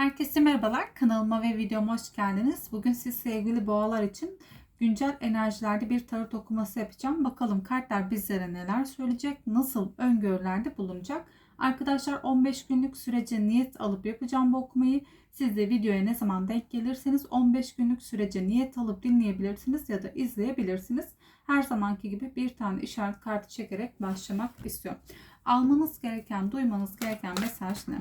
Herkese merhabalar. Kanalıma ve videoma hoş geldiniz. Bugün siz sevgili boğalar için güncel enerjilerde bir tarot okuması yapacağım. Bakalım kartlar bizlere neler söyleyecek, nasıl öngörülerde bulunacak. Arkadaşlar 15 günlük sürece niyet alıp yapacağım bu okumayı. Siz de videoya ne zaman denk gelirseniz 15 günlük sürece niyet alıp dinleyebilirsiniz ya da izleyebilirsiniz. Her zamanki gibi bir tane işaret kartı çekerek başlamak istiyorum. Almanız gereken, duymanız gereken mesaj ne?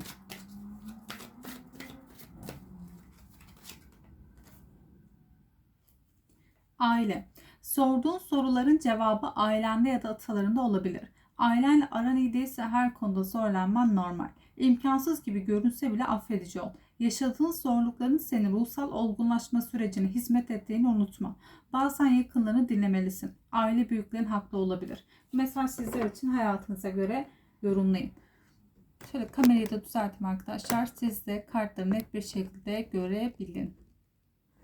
Aile. Sorduğun soruların cevabı ailende ya da atalarında olabilir. Ailenle aran iyi değilse her konuda zorlanman normal. İmkansız gibi görünse bile affedici ol. Yaşadığın zorlukların senin ruhsal olgunlaşma sürecine hizmet ettiğini unutma. Bazen yakınlarını dinlemelisin. Aile büyüklerin haklı olabilir. Mesaj sizler için hayatınıza göre yorumlayın. Şöyle kamerayı da düzelteyim arkadaşlar. Siz de kartları net bir şekilde görebilin.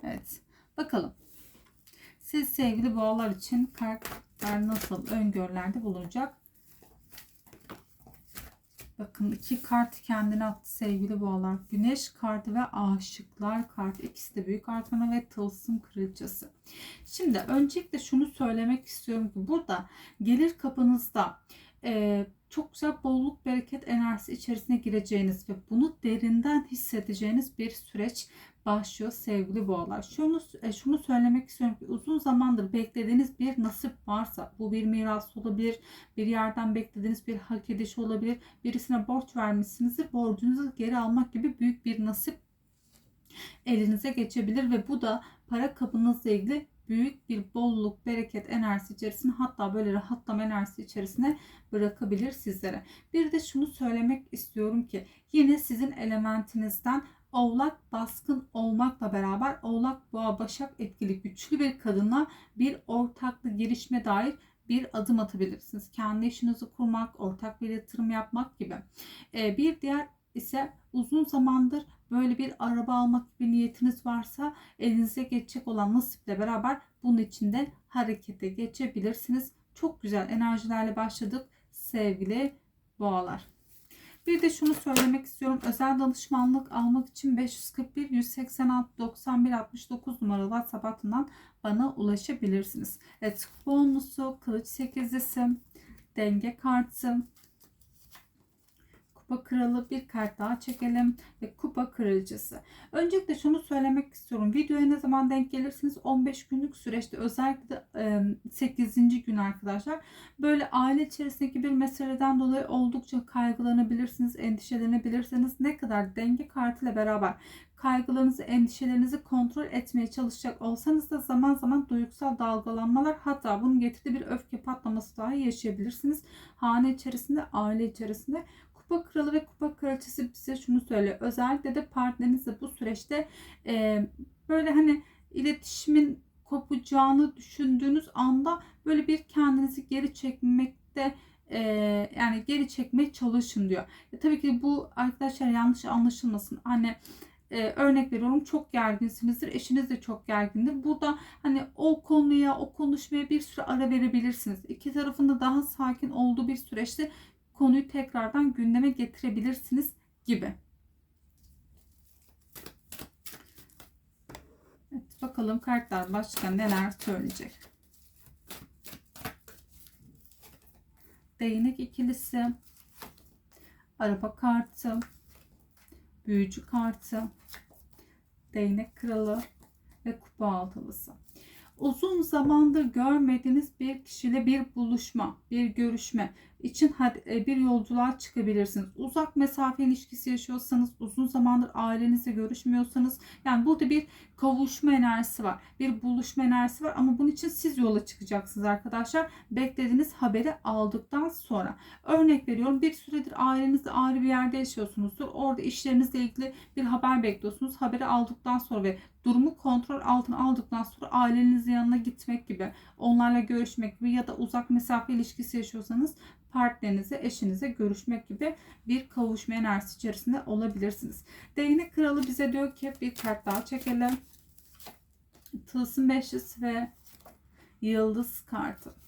Evet. Bakalım. Siz sevgili boğalar için kartlar nasıl öngörülerde bulunacak? Bakın iki kart kendine attı sevgili boğalar. Güneş kartı ve aşıklar kartı. İkisi de büyük arkana ve tılsım kraliçesi. Şimdi öncelikle şunu söylemek istiyorum ki burada gelir kapınızda e, çok güzel bolluk bereket enerjisi içerisine gireceğiniz ve bunu derinden hissedeceğiniz bir süreç başlıyor sevgili boğalar. Şunu, e, şunu söylemek istiyorum ki uzun zamandır beklediğiniz bir nasip varsa bu bir miras olabilir, bir yerden beklediğiniz bir hak ediş olabilir, birisine borç vermişsiniz borcunuzu geri almak gibi büyük bir nasip elinize geçebilir ve bu da para kabınızla ilgili büyük bir bolluk, bereket enerjisi içerisine hatta böyle rahatlama enerjisi içerisine bırakabilir sizlere. Bir de şunu söylemek istiyorum ki yine sizin elementinizden Oğlak baskın olmakla beraber Oğlak Boğa Başak etkili güçlü bir kadına bir ortaklı girişme dair bir adım atabilirsiniz. Kendi işinizi kurmak, ortak bir yatırım yapmak gibi. Ee, bir diğer ise uzun zamandır böyle bir araba almak gibi niyetiniz varsa elinize geçecek olan nasiple beraber bunun içinde harekete geçebilirsiniz. Çok güzel enerjilerle başladık sevgili boğalar. Bir de şunu söylemek istiyorum. Özel danışmanlık almak için 541 186 91 69 numaralı WhatsApp hattından bana ulaşabilirsiniz. Evet, bonusu, kılıç sekizlisi, denge kartı, Kupa Kralı bir kart daha çekelim ve Kupa Kraliçesi. Öncelikle şunu söylemek istiyorum. Videoya ne zaman denk gelirsiniz 15 günlük süreçte özellikle de 8. gün arkadaşlar. Böyle aile içerisindeki bir meseleden dolayı oldukça kaygılanabilirsiniz, endişelenebilirsiniz. Ne kadar denge kartıyla beraber kaygılarınızı, endişelerinizi kontrol etmeye çalışacak olsanız da zaman zaman duygusal dalgalanmalar hatta bunun getirdiği bir öfke patlaması dahi yaşayabilirsiniz. Hane içerisinde, aile içerisinde Kupa Kralı ve Kupa Kraliçesi bize şunu söylüyor. Özellikle de partnerinizle bu süreçte e, böyle hani iletişimin kopacağını düşündüğünüz anda böyle bir kendinizi geri çekmekte e, yani geri çekmeye çalışın diyor. E, tabii ki bu arkadaşlar yanlış anlaşılmasın. Hani e, örnek veriyorum çok gerginsinizdir. Eşiniz de çok gergindir. Burada hani o konuya, o konuşmaya bir süre ara verebilirsiniz. İki tarafında daha sakin olduğu bir süreçte konuyu tekrardan gündeme getirebilirsiniz gibi. Evet, bakalım kartlar başka neler söyleyecek. Değnek ikilisi, araba kartı, büyücü kartı, değnek kralı ve kupa altılısı uzun zamandır görmediğiniz bir kişiyle bir buluşma, bir görüşme için e, bir yolculuğa çıkabilirsiniz. Uzak mesafe ilişkisi yaşıyorsanız, uzun zamandır ailenizle görüşmüyorsanız yani burada bir kavuşma enerjisi var. Bir buluşma enerjisi var ama bunun için siz yola çıkacaksınız arkadaşlar. Beklediğiniz haberi aldıktan sonra. Örnek veriyorum bir süredir ailenizle ayrı bir yerde yaşıyorsunuzdur. Orada işlerinizle ilgili bir haber bekliyorsunuz. Haberi aldıktan sonra ve durumu kontrol altına aldıktan sonra ailenizin yanına gitmek gibi, onlarla görüşmek gibi ya da uzak mesafe ilişkisi yaşıyorsanız partnerinize, eşinize görüşmek gibi bir kavuşma enerjisi içerisinde olabilirsiniz. Değnek kralı bize diyor ki bir kart daha çekelim. Tılsım beşlisi ve yıldız kartı.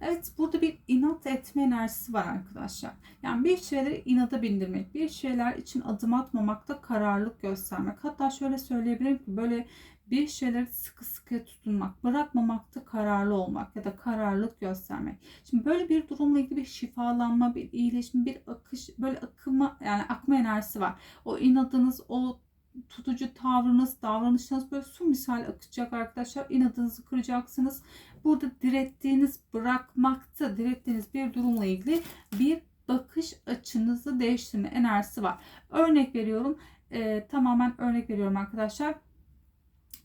Evet burada bir inat etme enerjisi var arkadaşlar. Yani bir şeyleri inada bindirmek, bir şeyler için adım atmamakta kararlılık göstermek. Hatta şöyle söyleyebilirim ki böyle bir şeyleri sıkı sıkı tutunmak, bırakmamakta kararlı olmak ya da kararlılık göstermek. Şimdi böyle bir durumla ilgili bir şifalanma, bir iyileşme, bir akış, böyle akıma yani akma enerjisi var. O inadınız, o tutucu tavrınız, davranışınız böyle su misal akacak arkadaşlar. İnadınızı kıracaksınız. Burada direttiğiniz, bırakmakta direttiğiniz bir durumla ilgili bir bakış açınızı değiştirme enerjisi var. Örnek veriyorum. E, tamamen örnek veriyorum arkadaşlar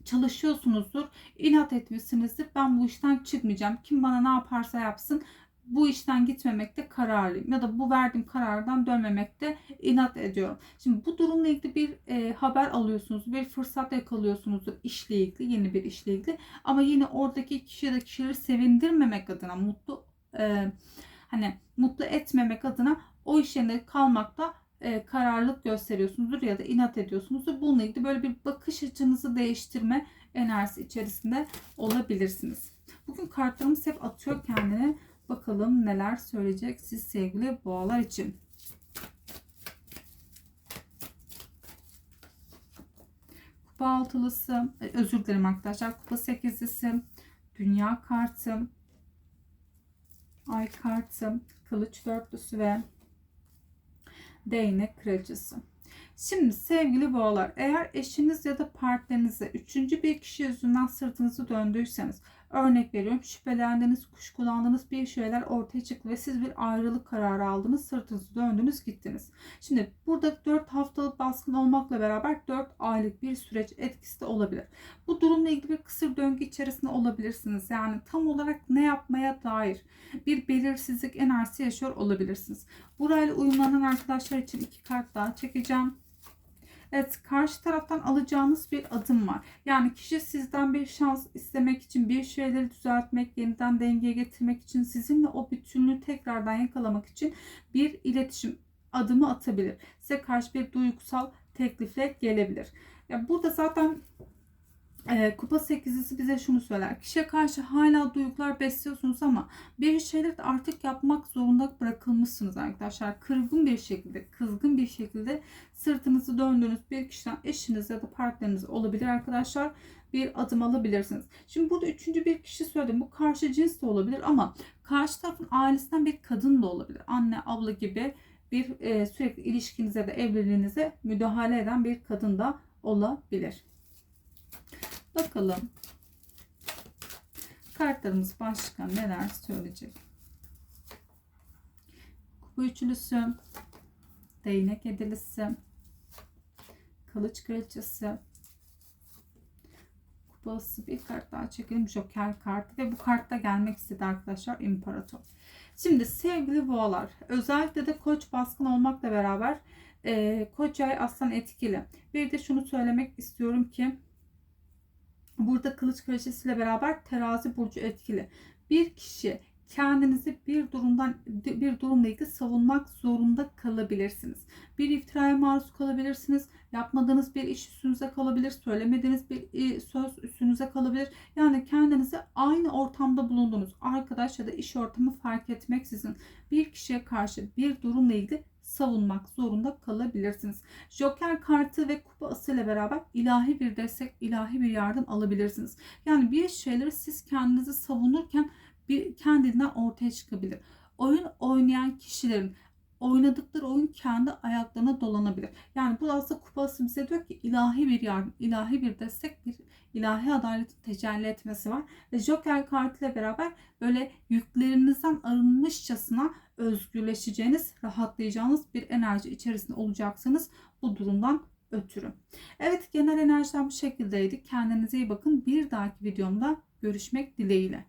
çalışıyorsunuzdur, inat etmişsinizdir. Ben bu işten çıkmayacağım. Kim bana ne yaparsa yapsın bu işten gitmemekte kararlıyım ya da bu verdiğim karardan dönmemekte inat ediyorum. Şimdi bu durumla ilgili bir e, haber alıyorsunuz, bir fırsat yakalıyorsunuzdur işle ilgili, yeni bir işle ilgili. Ama yine oradaki kişi ya da kişileri sevindirmemek adına, mutlu e, hani mutlu etmemek adına o iş yerinde kalmakta e, kararlılık gösteriyorsunuzdur ya da inat ediyorsunuzdur. Bununla ilgili böyle bir bakış açınızı değiştirme enerjisi içerisinde olabilirsiniz. Bugün kartlarımız hep atıyor kendini. Bakalım neler söyleyecek siz sevgili boğalar için. Kupa altılısı, e, özür dilerim arkadaşlar. Kupa sekizlisi, dünya kartı, ay kartı, kılıç dörtlüsü ve değnek kraliçesi. Şimdi sevgili boğalar eğer eşiniz ya da partnerinize üçüncü bir kişi yüzünden sırtınızı döndüyseniz Örnek veriyorum şüphelendiğiniz, kuşkulandığınız bir şeyler ortaya çıktı ve siz bir ayrılık kararı aldınız, sırtınızı döndünüz, gittiniz. Şimdi burada 4 haftalık baskın olmakla beraber 4 aylık bir süreç etkisi de olabilir. Bu durumla ilgili bir kısır döngü içerisinde olabilirsiniz. Yani tam olarak ne yapmaya dair bir belirsizlik enerjisi yaşıyor olabilirsiniz. Burayla uyumlanan arkadaşlar için iki kart daha çekeceğim. Evet karşı taraftan alacağınız bir adım var. Yani kişi sizden bir şans istemek için bir şeyleri düzeltmek, yeniden dengeye getirmek için sizinle o bütünlüğü tekrardan yakalamak için bir iletişim adımı atabilir. Size karşı bir duygusal teklifle gelebilir. Ya burada zaten e, kupa sekizlisi bize şunu söyler. Kişiye karşı hala duygular besliyorsunuz ama bir şeyleri artık yapmak zorunda bırakılmışsınız arkadaşlar. Kırgın bir şekilde, kızgın bir şekilde sırtınızı döndüğünüz bir kişiden eşiniz ya da partneriniz olabilir arkadaşlar. Bir adım alabilirsiniz. Şimdi burada üçüncü bir kişi söyledim. Bu karşı cins de olabilir ama karşı tarafın ailesinden bir kadın da olabilir. Anne, abla gibi bir e, sürekli ilişkinize de evliliğinize müdahale eden bir kadın da olabilir. Bakalım kartlarımız başka neler söyleyecek. Kupa üçlüsü, değnek edilisi, kılıç kraliçesi, kupası bir kart daha çekelim. Joker kartı ve bu kartta gelmek istedi arkadaşlar imparator. Şimdi sevgili boğalar özellikle de koç baskın olmakla beraber e, koç ay aslan etkili. Bir de şunu söylemek istiyorum ki Burada kılıç kraliçesiyle beraber terazi burcu etkili. Bir kişi kendinizi bir durumdan bir durumla ilgili savunmak zorunda kalabilirsiniz. Bir iftiraya maruz kalabilirsiniz. Yapmadığınız bir iş üstünüze kalabilir. Söylemediğiniz bir e, söz üstünüze kalabilir. Yani kendinizi aynı ortamda bulunduğunuz arkadaş ya da iş ortamı fark etmeksizin bir kişiye karşı bir durumla ilgili savunmak zorunda kalabilirsiniz. Joker kartı ve kupa asıyla beraber ilahi bir destek, ilahi bir yardım alabilirsiniz. Yani bir şeyleri siz kendinizi savunurken bir kendinden ortaya çıkabilir. Oyun oynayan kişilerin oynadıkları oyun kendi ayaklarına dolanabilir. Yani bu aslında kupası bize diyor ki ilahi bir yardım, ilahi bir destek, bir ilahi adaletin tecelli etmesi var. Ve Joker kartıyla beraber böyle yüklerinizden arınmışçasına özgürleşeceğiniz, rahatlayacağınız bir enerji içerisinde olacaksınız bu durumdan ötürü. Evet genel enerjiler bu şekildeydi. Kendinize iyi bakın. Bir dahaki videomda görüşmek dileğiyle.